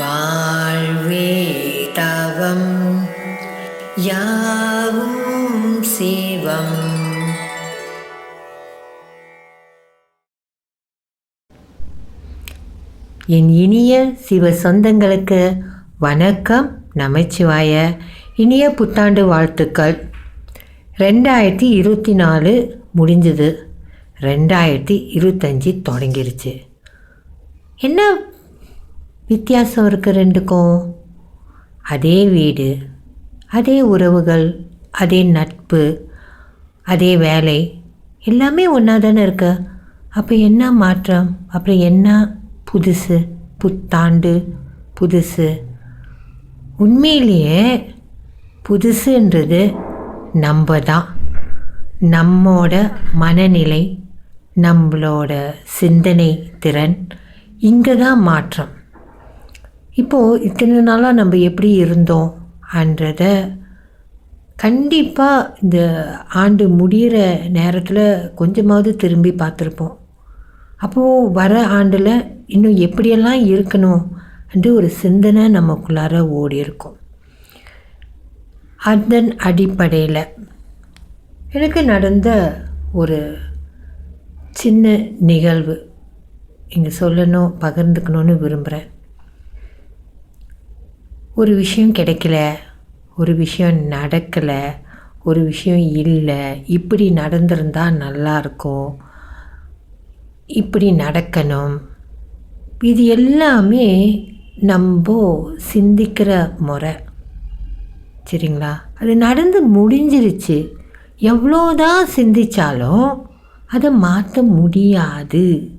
வாழ்வே தவம் யாவும் சிவம். என் இனிய சிவ சொந்தங்களுக்கு வணக்கம் நமச்சிவாய. இனிய புத்தாண்டு வாழ்த்துக்கள். ரெண்டாயிரத்தி இருபத்தி நாலு முடிஞ்சது. ரெண்டாயிரத்தி இருபத்தஞ்சி தொடங்கிருச்சு. என்ன வித்தியாசம் இருக்குது ரெண்டுக்கும். அதே வீடு அதே உறவுகள் அதே நட்பு அதே வேலை எல்லாமே ஒன்றா தானே இருக்கு. அப்போ என்ன மாற்றம்? அப்புறம் என்ன புதுசு? புத்தாண்டு புதுசு. உண்மையிலேயே புதுசுன்றது நம்ம தான் நம்மோட மனநிலை நம்மளோட சிந்தனை திறன் இங்கே தான் மாற்றம். இப்போது இத்தனை நாளாக நம்ம எப்படி இருந்தோம் அன்றத கண்டிப்பாக இந்த ஆண்டு முடிகிற நேரத்தில் கொஞ்சமாவது திரும்பி பார்த்துருப்போம். அப்போது வர ஆண்டில் இன்னும் எப்படியெல்லாம் இருக்கணும் என்று ஒரு சிந்தனை நமக்குள்ளார ஓடி இருக்கும். அதன் அடிப்படையில் எனக்கு நடந்த ஒரு சின்ன நிகழ்வு. இங்கே சொல்லணும் பகிர்ந்துக்கணும்னு விரும்புகிறேன் ஒரு விஷயம் கிடைக்கல ஒரு விஷயம் நடக்கலை ஒரு விஷயம் இல்லை இப்படி நடந்திருந்தால் நல்லாயிருக்கும் இப்படி நடக்கணும். இது எல்லாமே நம்ம சிந்திக்கிற முறை. சரிங்களா? அது நடந்து முடிஞ்சிருச்சு. எவ்வளோதான் சிந்திச்சாலும் அதை மாற்ற முடியாது.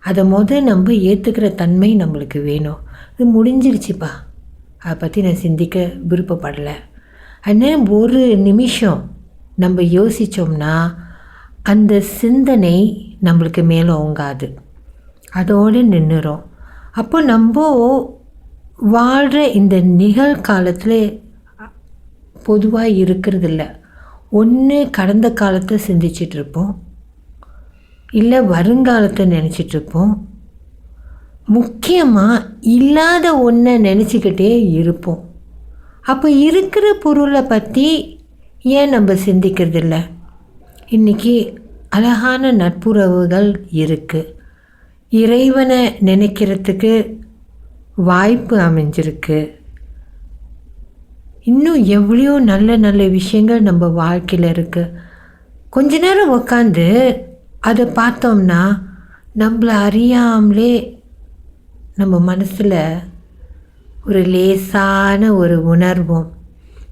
அதை முத நம்ம ஏற்றுக்கிற தன்மை நம்மளுக்கு வேணும். அது முடிஞ்சிருச்சுப்பா. அதை பற்றி நான் சிந்திக்க விருப்பப்படலை. ஆனால் ஒரு நிமிஷம் நம்ம யோசித்தோம்னா அந்த சிந்தனை நம்மளுக்கு மேலே ஓங்காது. அதோடு நின்றுரும் அப்போ நம்ம வாழ்கிற இந்த நிகழ்காலத்தில் பொதுவாக இருக்கிறதில்ல. ஒன்று கடந்த காலத்தை சிந்திச்சிட்ருப்போம் இல்லை வருங்காலத்தை நினச்சிட்ருப்போம் முக்கியமாக இல்லாத ஒன்றை நினச்சிக்கிட்டே இருப்போம். அப்போ இருக்கிற பொருளை பற்றி ஏன் நம்ம சிந்திக்கிறதில்ல? இன்றைக்கி அழகான நட்புறவுகள் இருக்குது இறைவனை நினைக்கிறதுக்கு வாய்ப்பு அமைஞ்சிருக்கு. இன்னும் எவ்வளோ நல்ல நல்ல விஷயங்கள் நம்ம வாழ்க்கையில் இருக்குது கொஞ்ச நேரம் உக்காந்து அதை பார்த்தோம்னா நம்மளை அறியாமலே நம்ம மனசில் ஒரு லேசான ஒரு உணர்வும்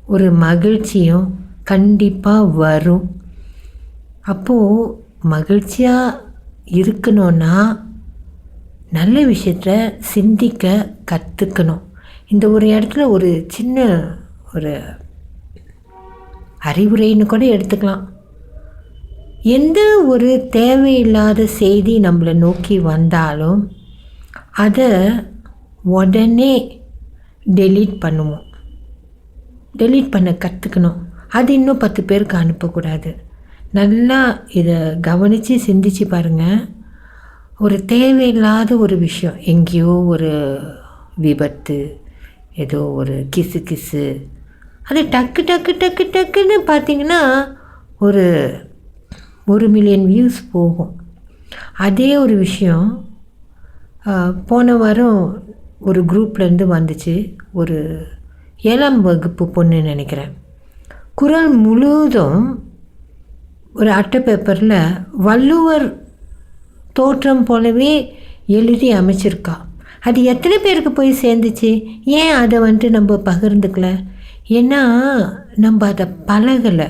ஒரு மகிழ்ச்சியும் கண்டிப்பாக வரும். அப்போது மகிழ்ச்சியாக இருக்கணும்னா நல்ல விஷயத்த சிந்திக்க கற்றுக்கணும் இந்த ஒரு இடத்துல ஒரு சின்ன ஒரு அறிவுரைன்னு கூட எடுத்துக்கலாம். எந்த ஒரு தேவையில்லாத செய்தி நம்மளை நோக்கி வந்தாலும் அதை உடனே டெலீட் பண்ணுவோம். டெலீட் பண்ண கற்றுக்கணும் அது இன்னும் பத்து பேருக்கு அனுப்பக்கூடாது. நல்லா இதை கவனித்து சிந்திச்சு பாருங்கள் ஒரு தேவையில்லாத ஒரு விஷயம். எங்கேயோ ஒரு விபத்து ஏதோ ஒரு கிசு கிசு அது டக்கு டக்கு டக்கு டக்குன்னு பார்த்தீங்கன்னா ஒரு ஒரு மில்லியன் வியூஸ் போகும். அதே ஒரு விஷயம் போன வாரம் ஒரு குரூப்லேருந்து வந்துச்சு. ஒரு ஏழாம் வகுப்பு பொண்ணு நினைக்கிறேன். குரல் முழுவதும் ஒரு அட்டை பேப்பரில் வள்ளுவர் தோற்றம் போலவே எழுதி அமைச்சிருக்கா. அது எத்தனை பேருக்கு போய் சேர்ந்துச்சு? ஏன் அதை வந்துட்டு நம்ம பகிர்ந்துக்கல? ஏன்னா நம்ம அதை பழகலை.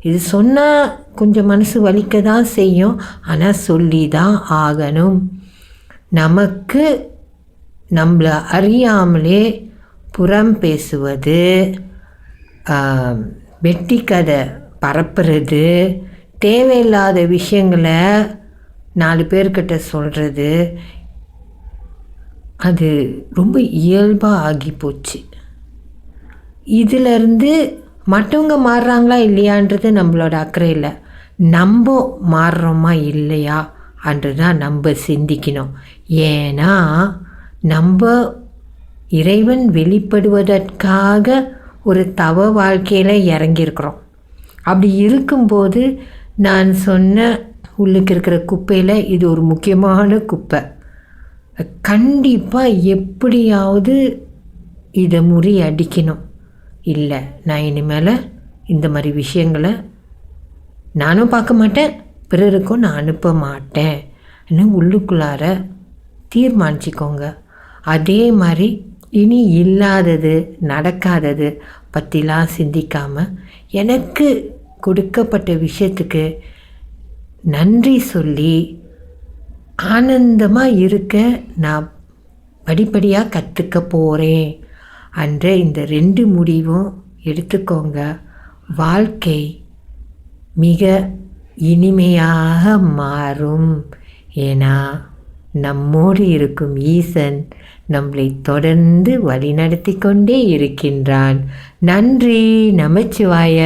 இது சொன்னால் கொஞ்சம் மனசு வலிக்க தான் செய்யும். ஆனால் சொல்லி தான் ஆகணும். நமக்கு நம்மளை அறியாமலே புறம் பேசுவது வெட்டி கதை பரப்புறது தேவையில்லாத விஷயங்களை நாலு பேர்கிட்ட சொல்கிறது அது ரொம்ப இயல்பாக ஆகி போச்சு. இதிலிருந்து மற்றவங்க மாறுறாங்களா இல்லையான்றது நம்மளோட அக்கறை இல்லை. நம்ம மாறுறோமா இல்லையா அன்று தான் நம்ம சிந்திக்கணும். ஏன்னா நம்ம இறைவன் வெளிப்படுவதற்காக ஒரு தவ வாழ்க்கையில் இறங்கியிருக்கிறோம். அப்படி இருக்கும்போது நான் சொன்ன உள்ளுக்கு இருக்கிற குப்பையில் இது ஒரு முக்கியமான குப்பை. கண்டிப்பாக எப்படியாவது இதை முறி அடிக்கணும். இல்லை நான் இனிமேல் இந்த மாதிரி விஷயங்களை நானும் பார்க்க மாட்டேன் பிறருக்கும் நான் அனுப்ப மாட்டேன். உள்ளுக்குள்ளார தீர்மானிச்சிக்கோங்க. அதே மாதிரி இனி இல்லாதது நடக்காதது பற்றிலாம் சிந்திக்காமல் எனக்கு கொடுக்கப்பட்ட விஷயத்துக்கு நன்றி சொல்லி ஆனந்தமாக இருக்க நான் படிப்படியாக கற்றுக்க போகிறேன் என்ற இந்த ரெண்டு முடிவும் எடுத்துக்கோங்க. வாழ்க்கை மிக இனிமையாக மாறும். ஏன்னா நம்மோடு இருக்கும் ஈசன் நம்மளை தொடர்ந்து வழிநடத்தி கொண்டே இருக்கின்றான். நன்றி நமச்சிவாய.